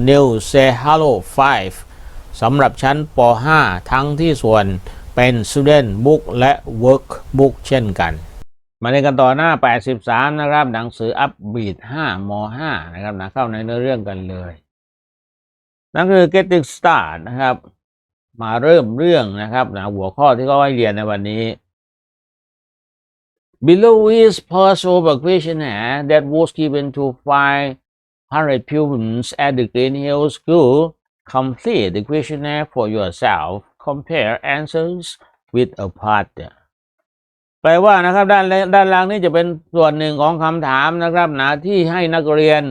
New Say Hello 5 สำหรับชั้นป .5 ทั้งที่ส่วนเป็น Student Book และ Workbook เช่นกัน มาในกันต่อหน้า 83 นะครับ หนังสือ Upbeat 5ม5นะครับนะเข้าในเนื้อเรื่องกันเลยนั่นคือ Getting Start นะครับ มาเริ่มเรื่องนะครับนะหัวข้อที่เขาให้เรียนในวันนี้ Below is passover questionnaire that was given to find 500 pupils at the Green Hill School. Complete the questionnaire for yourself. Compare answers with a partner. แปลว่านะครับด้านด้านล่างนี้จะเป็นส่วนหนึ่งของคำถามนะครับนะที่ให้นักเรียน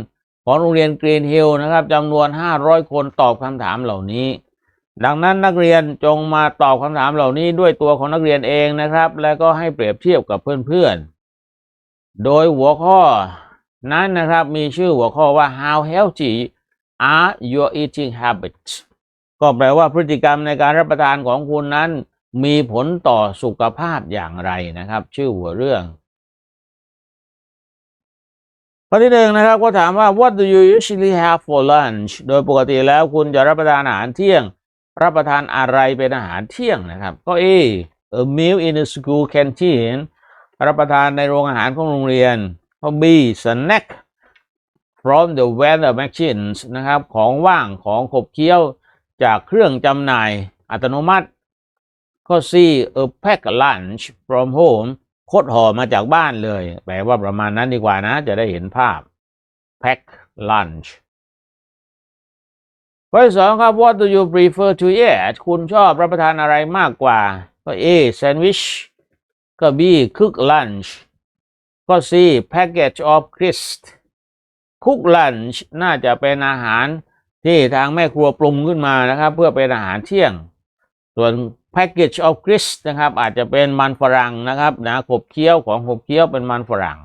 ของโรงเรียนกรีนฮิลนะครับจำนวน 500 คนตอบคำถามเหล่านี้ ดังนั้นนักเรียนจงมาตอบคำถามเหล่านี้ด้วยตัวของนักเรียนเองนะครับ แล้วก็ให้เปรียบเทียบกับเพื่อนๆ โดยหัวข้อ นั้นนะครับมีชื่อหัวข้อว่า how healthy are your eating habits ก็แปลว่าพฤติกรรมในการรับประทานของคุณนั้น มีผลต่อสุขภาพอย่างไรนะครับ ชื่อหัวเรื่องข้อที่หนึ่งนะครับก็ถามว่า what do you usually have for lunch โดยปกติแล้วคุณจะรับประทานอาหารเที่ยง รับประทานอะไรเป็นอาหารเที่ยงนะครับก็ A a meal in the school canteen รับประทานในโรงอาหารของโรงเรียน ข้อ B snack from the vendor machines นะครับ ของว่างของขบเคี้ยวจากเครื่องจำหน่ายอัตโนมัติ ข้อ C a pack lunch from home โคดห่อมาจากบ้านเลย แปลว่าประมาณนั้นดีกว่านะ จะได้เห็นภาพ pack lunch ข้อที่สองครับ what do you prefer to eat คุณชอบรับประทานอะไรมากกว่า ก็ A sandwich ก็ B cook lunch ก็ C package of crisp cook lunch น่าจะเป็นอาหารที่ทางแม่ครัวปรุงขึ้นมานะครับ เพื่อเป็นอาหารเที่ยง ส่วน package of crisp นะครับ อาจจะเป็นมันฝรั่งนะครับนะขบเคี้ยวของขบเคี้ยวเป็นมันฝรั่ง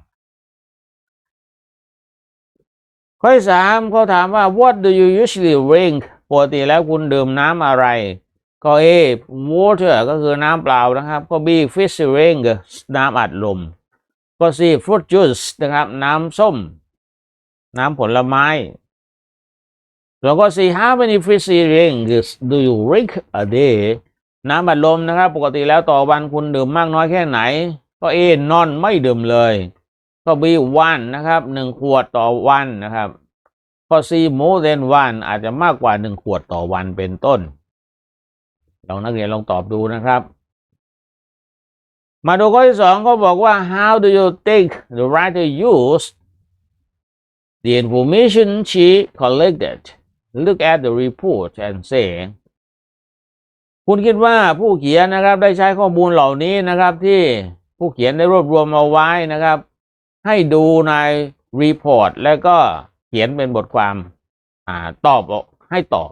ข้อสามเขาถามว่า what do you usually drink ปกติแล้วคุณดื่มน้ำอะไรก็ A water ก็คือน้ำเปล่านะครับ ก็ B fish drink น้ำอัดลม ก็ C fruit juice นะครับ น้ำส้ม น้ำผลไม้แล้วก็ C how many fish drinks do you drink a day น้ำอัดลมนะครับ ปกติแล้วต่อวันคุณดื่มมากน้อยแค่ไหน ก็ A none ไม่ดื่มเลย ก็ B one นนะครับหนึ่งขวดต่อวันนะครับข้อ C more than one อาจจะมากกว่าหนึ่งขวดต่อวันเป็นต้นลองนักเรียนลองตอบดูนะครับ มาดูข้อที่สองเขาบอกว่า how do you think the writer used the information she collected look at the report and say คุณคิดว่าผู้เขียนนะครับได้ใช้ข้อมูลเหล่านี้นะครับ ที่ผู้เขียนได้รวบรวมเอาไว้นะครับ ให้ดูในรีพอร์ตแล้วก็เขียนเป็นบทความอ่าตอบให้ตอบ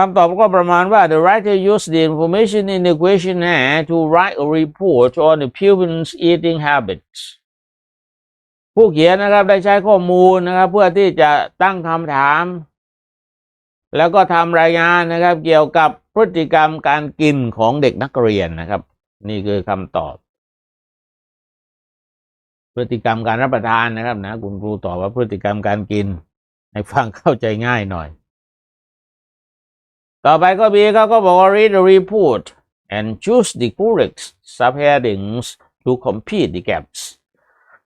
คำตอบก็ประมาณว่า the writer used the information in the questionnaire to write a report on the pupils' eating habits ผู้เขียนนะครับได้ใช้ข้อมูลนะครับ เพื่อที่จะตั้งคำถาม แล้วก็ทำรายงานนะครับ เกี่ยวกับพฤติกรรมการกินของเด็กนักเรียนนะครับ นี่คือคำตอบ พฤติกรรมการรับประทานนะครับนะ คุณครูตอบว่าพฤติกรรมการกิน ให้ฟังเข้าใจง่ายหน่อย ต่อไปก็บีเขาก็บอกว่า read the report and choose the correct subheadings to complete the gaps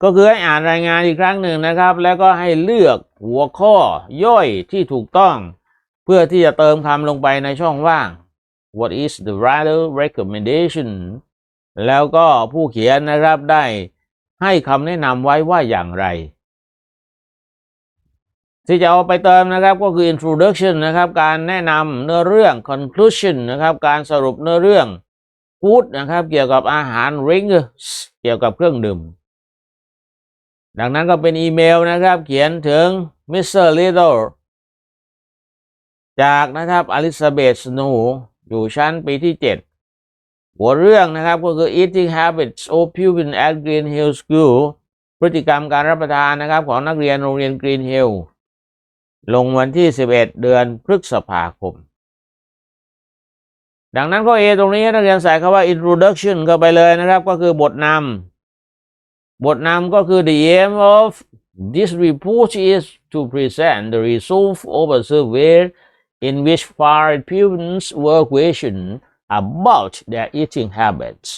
ก็คือให้อ่านรายงานอีกครั้งหนึ่งนะครับ แล้วก็ให้เลือกหัวข้อย่อยที่ถูกต้อง เพื่อที่จะเติมคำลงไปในช่องว่าง What is the writer recommendation แล้วก็ผู้เขียนนะครับได้ให้คำแนะนำไว้ว่าอย่างไร ที่จะเอาไปเติมนะครับก็คือ introduction นะครับ การแนะนำเนื้อเรื่อง conclusion นะครับ การสรุปเนื้อเรื่อง food นะครับ เกี่ยวกับอาหาร drinks เกี่ยวกับเครื่องดื่ม ดังนั้นก็เป็นอีเมลนะครับ เขียนถึง Mr. Little จากนะครับอลิซาเบธสโนอยู่ชั้นปีที่ 7 หัวเรื่องนะครับก็คือ eating habits of pupils at Green Hill School พฤติกรรมการรับประทานนะครับของนักเรียนโรงเรียน Green Hill ลงวันที่ 11 เดือนพฤษภาคม ดังนั้นข้อ A ตรงนี้นักเรียนใส่คำว่า introduction เข้าไปเลยนะครับ ก็คือบทนำบทนำก็คือ the aim of this report is to present the result of a survey in which five pupils were questioned about their eating habits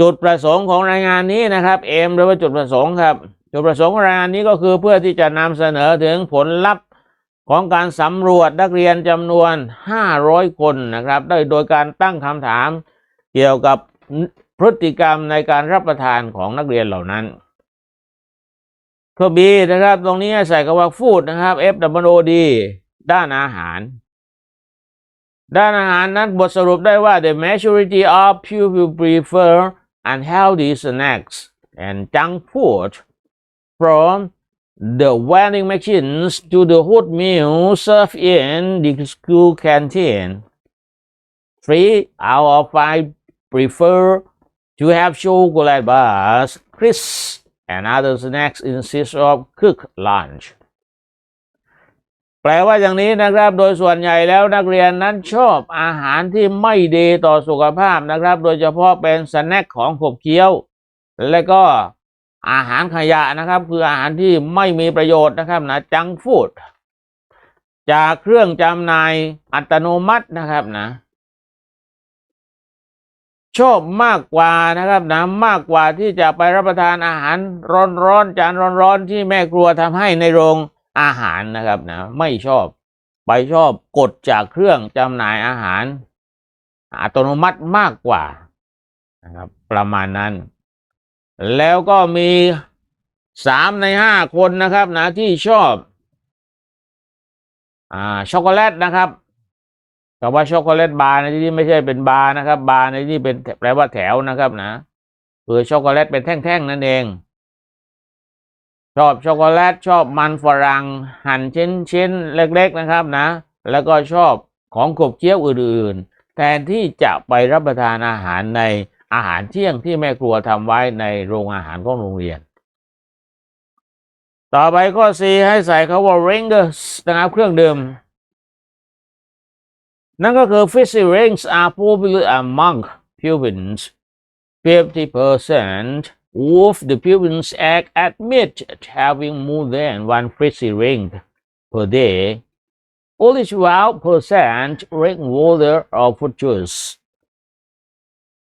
จุดประสงค์ของรายงานนี้นะครับเอมหรือว่าจุดประสงค์ครับ จุดประสงค์ของรายงานนี้ก็คือเพื่อที่จะนำเสนอถึงผลลัพธ์ของการสำรวจนักเรียนจำนวน 500 คนนะครับได้โดยการตั้งคำถามเกี่ยวกับพฤติกรรมในการรับประทานของนักเรียนเหล่านั้นข้อ B นะครับ ตรงนี้ใส่คำว่า food นะครับ F W O D ด้านอาหาร ด้านอาหารนั้นบทสรุปได้ว่า the majority of pupils prefer unhealthy snacks and junk food from the vending machines to the hot meals served in the school canteen. Three out of five prefer to have chocolate bars, crisps, and other snacks instead of cooked lunch. แปลว่าอย่างนี้นะครับ โดยส่วนใหญ่แล้วนักเรียนนั้นชอบอาหารที่ไม่ดีต่อสุขภาพนะครับ โดยเฉพาะเป็นสแน็คของขบเคี้ยว และก็ อาหารขยะนะครับ คืออาหารที่ไม่มีประโยชน์นะครับนะจังฟูดจากเครื่องจำหน่ายอัตโนมัตินะครับนะ ชอบมากกว่านะครับนะมากกว่าที่จะไปรับประทานอาหารร้อนๆจานร้อนๆที่แม่ครัวทำให้ในโรงอาหารนะครับนะไม่ชอบไปชอบกดจากเครื่องจำหน่ายอาหาร อัตโนมัติมากกว่านะครับ ประมาณนั้น แล้วก็มีสามในห้าคนนะครับนะที่ชอบอ่าช็อกโกแลตนะครับคำว่าช็อกโกแลตบาร์ในที่นี้ไม่ใช่เป็นบาร์นะครับ บาร์ในที่นี้เป็นแปลว่าแถวนะครับนะคือช็อกโกแลตเป็นแท่งๆนั่นเอง ชอบช็อกโกแลตชอบมันฝรั่งหั่นชิ้นๆเล็ก ๆนะครับนะ แล้วก็ชอบของขบเคี้ยวอื่นๆ แทนที่จะไปรับประทานอาหารใน อาหารเที่ยงที่แม่ครัวทำไว้ในโรงอาหารของโรงเรียน ต่อไปข้อ C ให้ใส่คาว่า ringers นะครับเครื่องดื่มนั่นก็คือ fizzy rings are popular among pupils 50% of the pupils act admit having more than one fizzy ring per day only 12% drink water or fruit juice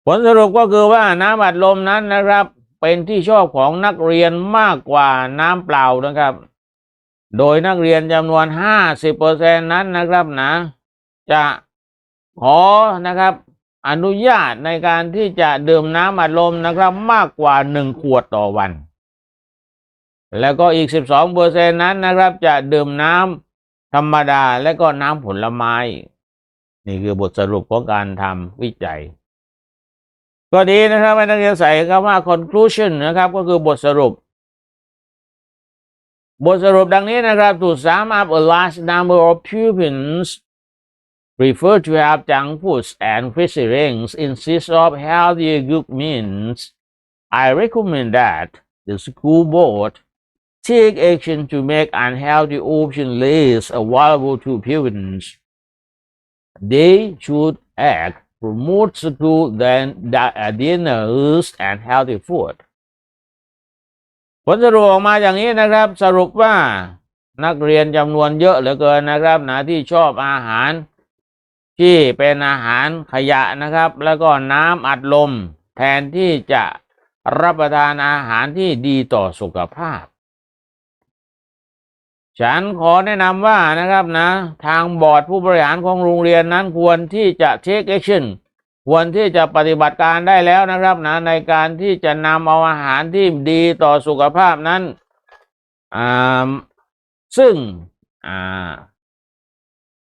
ผลสรุปก็คือว่าน้ำอัดลมนั้นนะครับ เป็นที่ชอบของนักเรียนมากกว่าน้ำเปล่านะครับ โดยนักเรียนจำนวน 50%นั้นนะครับนะ จะขอนะครับ อนุญาตในการที่จะดื่มน้ำอัดลมนะครับ มากกว่า 1 ขวดต่อวัน แล้วก็อีก 12%นั้นนะครับ จะดื่มน้ำธรรมดาและก็น้ำผลไม้ นี่คือบทสรุปของการทำวิจัย ก็ดีนะครับให้นักเรียนใส่คำว่า conclusion นะครับ ก็คือบทสรุป บทสรุปดังนี้นะครับ to sum up a large number of pupils prefer to have junk foods and fizzy drinks instead of healthier good meals. I recommend that the school board take action to make unhealthy option lists available to pupils. They should act promote school then dinners and healthy food ผลสรุปออกมาอย่างนี้นะครับ สรุปว่านักเรียนจำนวนเยอะเหลือเกินนะครับนะที่ชอบอาหาร ที่เป็นอาหารขยะนะครับ แล้วก็น้ำอัดลม แทนที่จะรับประทานอาหารที่ดีต่อสุขภาพ ฉันขอแนะนำว่านะครับนะ ทางบอร์ดผู้บริหารของโรงเรียนนั้นควรที่จะ take action ควรที่จะปฏิบัติการได้แล้วนะครับนะในการที่จะนำเอาอาหารที่ดีต่อสุขภาพนั้นอ่าซึ่งอ่า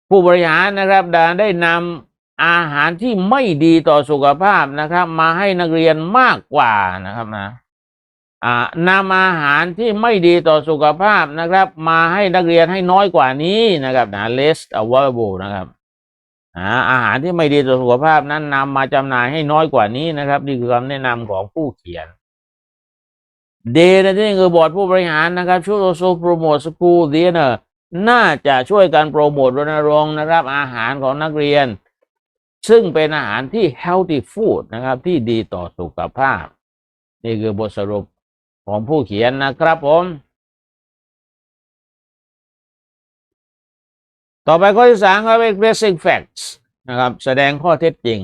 ผู้บริหารนะครับได้ได้นำอาหารที่ไม่ดีต่อสุขภาพนะครับ มาให้นักเรียนมากกว่านะครับนะ นำอาหารที่ไม่ดีต่อสุขภาพนะครับ มาให้นักเรียนให้น้อยกว่านี้นะครับนะ less available นะครับอาหารที่ไม่ดีต่อสุขภาพนั้นนำมาจำหน่ายให้น้อยกว่านี้นะครับนี่คือคำแนะนำของผู้เขียนเดนที่นี่คือบอร์ดผู้บริหารนะครับช่วยโซโปรโมทสกูลเดียนน่าจะช่วยกันโปรโมทรณรงค์นะครับ อาหารของนักเรียน ซึ่งเป็นอาหารที่ healthy food นะครับ ที่ดีต่อสุขภาพ นี่คือบทสรุป ของผู้เขียนนะครับผม ต่อไปข้อที่สามครับ expressing facts นะครับ แสดงข้อเท็จจริง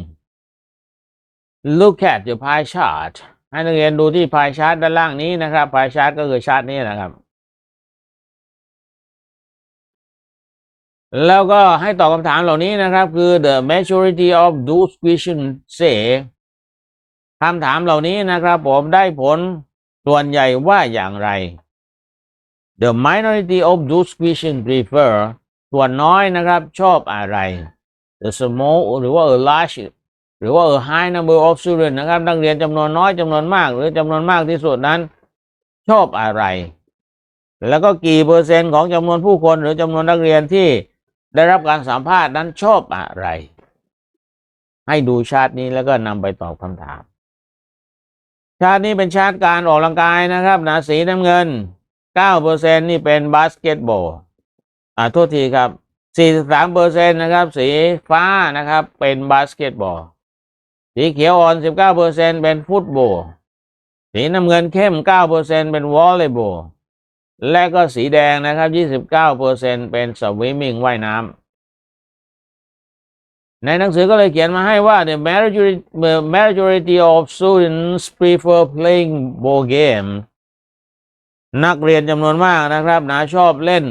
look at the pie chart ให้นักเรียนดูที่ pie chart ด้านล่างนี้นะครับ pie chart ก็คือชาร์ตนี้นะครับ แล้วก็ให้ตอบคำถามเหล่านี้นะครับ คือ the majority of those questions say คำถามเหล่านี้นะครับผมได้ผล ส่วนใหญ่ว่าอย่างไร the minority of those questions prefer ส่วนน้อยนะครับชอบอะไร the small หรือว่า a large หรือว่า a high number of students นะครับนักเรียนจำนวนน้อยจำนวนมาก หรือจำนวนมากที่สุดนั้น ชอบอะไร แล้วก็กี่เปอร์เซ็นต์ของจำนวนผู้คนหรือจำนวนนักเรียนที่ได้รับการสัมภาษณ์นั้นชอบอะไร ให้ดูชาร์ตนี้แล้วก็นำไปตอบคำถาม ชาร์ตนี้เป็นชาร์ตการออกกำลังกายนะครับนะสีน้ำเงิน 9%นี่เป็นบาสเกตบอลอ่าโทษทีครับ 43%นะครับ สีฟ้านะครับ เป็นบาสเกตบอลสีเขียวอ่อน 19%เป็นฟุตบอลสีน้ำเงินเข้ม 9%เป็นวอลเลย์บอลและก็สีแดงนะครับ 29%เป็นสวิมมิ่งว่ายน้ำ ในหนังสือก็เลยเขียนมาให้ว่า the majority majority of students prefer playing ball game นักเรียนจำนวนมากนะครับนะชอบเล่น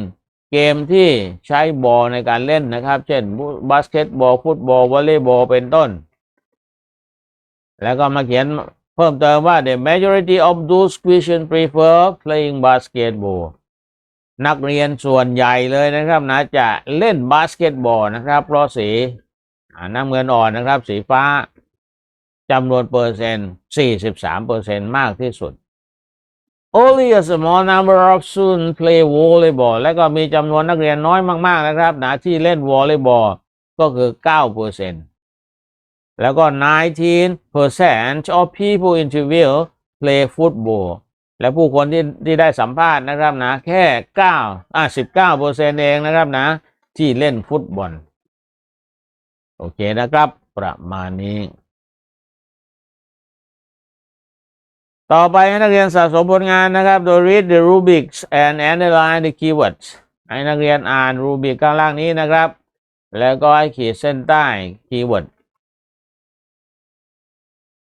เกมที่ใช้บอลในการเล่นนะครับ เช่นบาสเกตบอลฟุตบอลวอลเลย์บอลเป็นต้น แล้วก็มาเขียนเพิ่มเติมว่า the majority of those Christian prefer playing basketball นักเรียนส่วนใหญ่เลยนะครับนะจะเล่นบาสเกตบอลนะครับเพราะสี น้ำเงินอ่อนนะครับ สีฟ้าจำนวนเปอร์เซ็นต์43เปอร์เซ็นต์มากที่สุด Only a small number of students play volleyball และก็มีจำนวนนักเรียนน้อยมากๆนะครับนะที่เล่นวอลเลย์บอลก็คือ9เปอร์เซ็นต์แล้วก็ 19% of people interviewed play football และผู้คนที่ที่ได้สัมภาษณ์นะครับนะ แค่9อะ19เปอร์เซ็นต์เองนะครับนะ ที่เล่นฟุตบอล โอเคนะครับ ประมาณนี้ ต่อไปให้นักเรียนสะสมผลงานนะครับ โดย read the rubrics and analyze the keywords ให้นักเรียนอ่านรูบิกข้างล่างนี้นะครับ แล้วก็ให้ขีดเส้นใต้คีย์เวิร์ด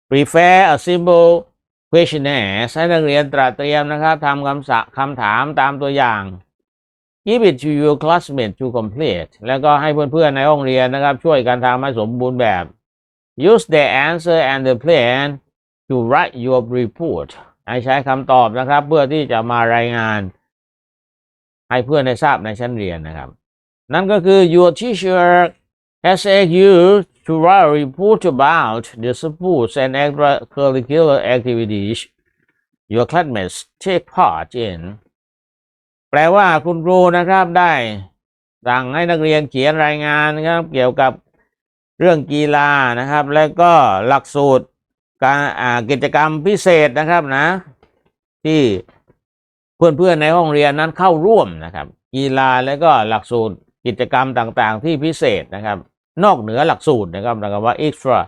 prepare a simple questionnaire ให้นักเรียนตระเตรียมนะครับทำคำสะคำถามตามตัวอย่าง give it to your classmates to complete แล้วก็ให้เพื่อนๆในห้องเรียนนะครับ ช่วยกันทำให้สมบูรณ์แบบ use the answer and the plan to write your report ให้ใช้คำตอบนะครับ เพื่อที่จะมารายงาน ให้เพื่อนได้ทราบในชั้นเรียนนะครับ นั่นก็คือ your teacher has asked you to write a report about the sports and extracurricular activities your classmates take part in แปลว่าคุณครูนะครับได้สั่งให้นักเรียนเขียนรายงานนะครับ เกี่ยวกับเรื่องกีฬานะครับ และก็หลักสูตรการกิจกรรมพิเศษนะครับนะ ที่เพื่อนๆในห้องเรียนนั้นเข้าร่วมนะครับ กีฬาและก็หลักสูตรกิจกรรมต่างๆ ที่พิเศษนะครับ นอกเหนือหลักสูตรนะครับเรียกว่า extra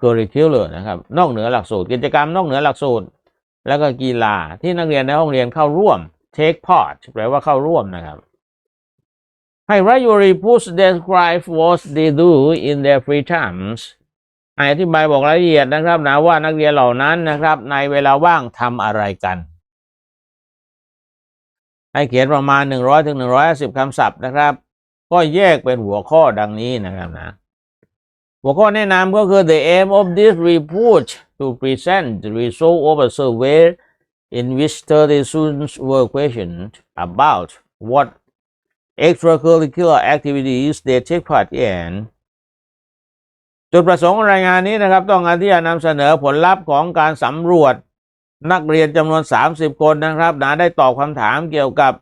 curricular นะครับ นอกเหนือหลักสูตร กิจกรรมนอกเหนือหลักสูตร แล้วก็กีฬาที่นักเรียนในห้องเรียนเข้าร่วม take part แปลว่าเข้าร่วมนะครับ ให้ write your reports describe what they do in their free times ให้อธิบายบอกรายละเอียดนะครับนะว่านักเรียนเหล่านั้นนะครับ ในเวลาว่างทำอะไรกัน ให้เขียนประมาณ 100ถึง150คำศัพท์นะครับ ก็แยกเป็นหัวข้อดังนี้นะครับนะหัวข้อแนะนำก็คือ the aim of this report to present the result of a survey in which 30 students were questioned about what extracurricular activities they take part in จุดประสงค์รายงานนี้นะครับ ต้องการที่จะนำเสนอผลลัพธ์ของการสำรวจนักเรียนจำนวน 30 คนนะครับนะได้ตอบคำถามเกี่ยวกับ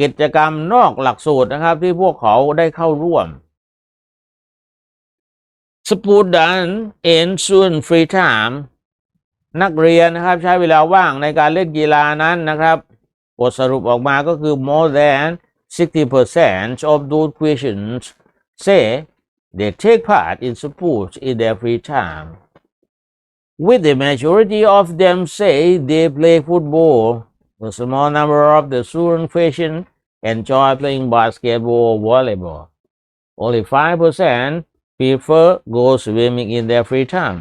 กิจกรรมนอกหลักสูตรนะครับ ที่พวกเขาได้เข้าร่วม Student in student free time นักเรียนนะครับใช้เวลาว่างในการเล่นกีฬานั้นนะครับ บทสรุปออกมาก็คือ more than 60% of those questions say they take part in sports in their free time with the majority of them say they play football a small number of the student question enjoy playing basketball or volleyball only 5% prefer go swimming in their free time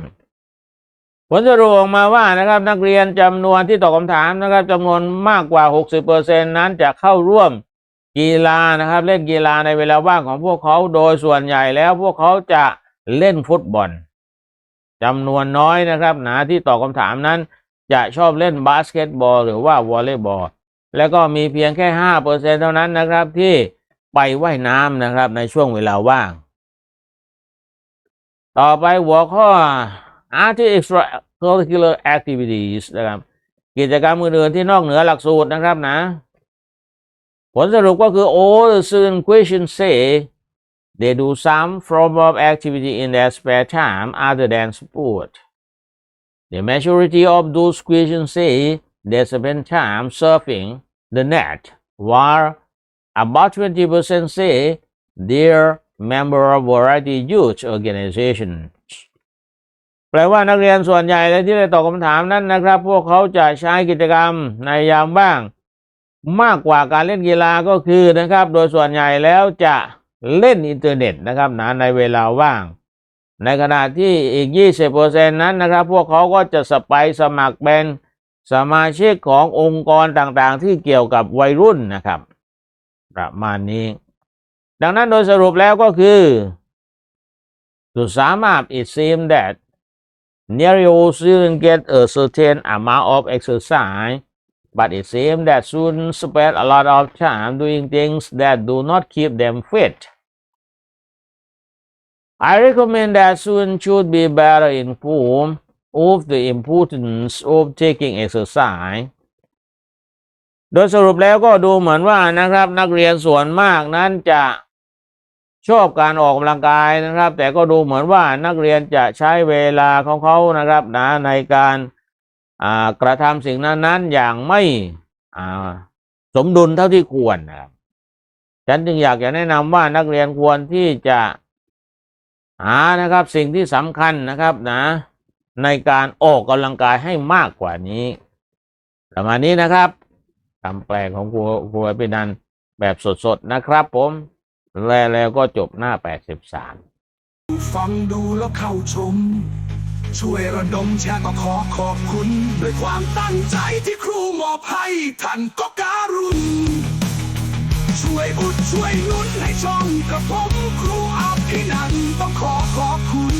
ผลสรุปออกมาว่านะครับนักเรียนจำนวนที่ตอบคำถามนะครับจำนวนมากกว่า 60%นั้นจะเข้าร่วมกีฬานะครับ เล่นกีฬาในเวลาว่างของพวกเขาโดยส่วนใหญ่แล้วพวกเขาจะเล่นฟุตบอลจำนวนน้อยนะครับนะที่ตอบคำถามนั้น จะชอบเล่นบาสเกตบอล หรือว่าวอลเลย์บอลแล้วก็มีเพียงแค่ห้าเปอร์เซ็นเท่านั้นนะครับที่ไปว่ายน้ำนะครับในช่วงเวลาว่าง ต่อไปหัวข้อ Art extracurricular activities นะครับ กิจกรรมอื่นๆที่นอกเหนือหลักสูตรนะครับนะ ผลสรุปก็คือ all the student questions say they do some form of activity in their spare time other than sport. The majority of those questions say they spend time surfing the net, while about 20% say they're member of variety youth organization แปลว่านักเรียนส่วนใหญ่และที่ได้ตอบคำถามนั้นนะครับ พวกเขาจะใช้กิจกรรมในยามว่าง มากกว่าการเล่นกีฬาก็คือนะครับ โดยส่วนใหญ่แล้วจะเล่นอินเทอร์เน็ตนะครับนะในเวลาว่าง ในขณะที่อีก 20%นั้นนะครับ พวกเขาก็จะสไปสมัครเป็นสมาชิกขององค์กรต่างๆ ที่เกี่ยวกับวัยรุ่นนะครับ ประมาณนี้ ดังนั้นโดยสรุปแล้วก็คือ to sum up it seems that nearly all students get a certain amount of exercise but it seems that students spend a lot of time doing things that do not keep them fit I recommend that students should be better informed of the importance of taking exercise โดยสรุปแล้วก็ดูเหมือนว่านะครับนักเรียนส่วนมากนั้นจะ ชอบการออกกำลังกายนะครับ แต่ก็ดูเหมือนว่านักเรียนจะใช้เวลาของเขานะครับนะในการกระทำสิ่งนั้นๆอย่างไม่สมดุลเท่าที่ควรนะครับฉันจึงอยากจะแนะนำว่านักเรียนควรที่จะหานะครับสิ่งที่สำคัญนะครับนะ ในการออกกำลังกายให้มากกว่านี้ประมาณนี้นะครับคำแปลของครูครูอภินันแบบสดๆนะครับผม และแล้วก็จบหน้า 83 ฟังดูแล้วเข้าชม ช่วยระดมแชร์ก็ขอขอบคุณ ด้วยความตั้งใจที่ครูมอบให้ท่านก็การุณ ช่วยอุดช่วยหนุนให้ช่องกระผมครูอภินันต้องขอขอบคุณ